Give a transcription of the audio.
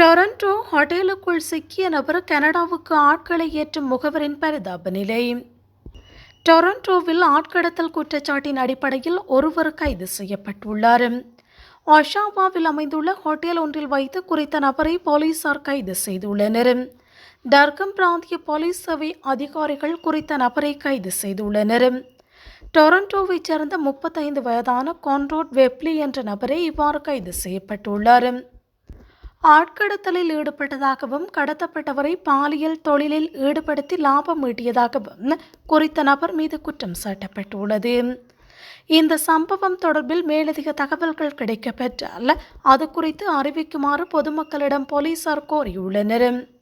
Toronto ஹோட்டலுக்குள் சிக்கிய நபர் கனடாவுக்கு ஆட்களை ஏற்றும் முகவரின் பரிதாப நிலை டொரண்டோவில் ஆட்கடத்தல் குற்றச்சாட்டின் அடிப்படையில் ஒருவர் கைது செய்யப்பட்டுள்ளார். ஒஷாவாவில் அமைந்துள்ள ஹோட்டல் ஒன்றில் வைத்து குறித்த நபரை போலீசார் கைது செய்துள்ளனர். டர்கம் பிராந்திய போலீஸ் சேவை அதிகாரிகள் குறித்த நபரை கைது செய்துள்ளனர். டொரண்டோவைச் சேர்ந்த முப்பத்தைந்து வயதான கான்ராட் வெப்லி என்ற நபரே இவ்வாறு கைது செய்யப்பட்டுள்ளார். ஆட்கடத்தலில் ஈடுபட்டதாகவும் கடத்தப்பட்டவரை பாலியல் தொழிலில் ஈடுபடுத்தி லாபம் ஈட்டியதாகவும் குறித்த நபர் மீது குற்றம் சாட்டப்பட்டுள்ளது. இந்த சம்பவம் தொடர்பில் மேலதிக தகவல்கள் கிடைக்கப்பெற்றால் அது குறித்து அறிவிக்குமாறு பொதுமக்களிடம் போலீசார் கோரியுள்ளனர்.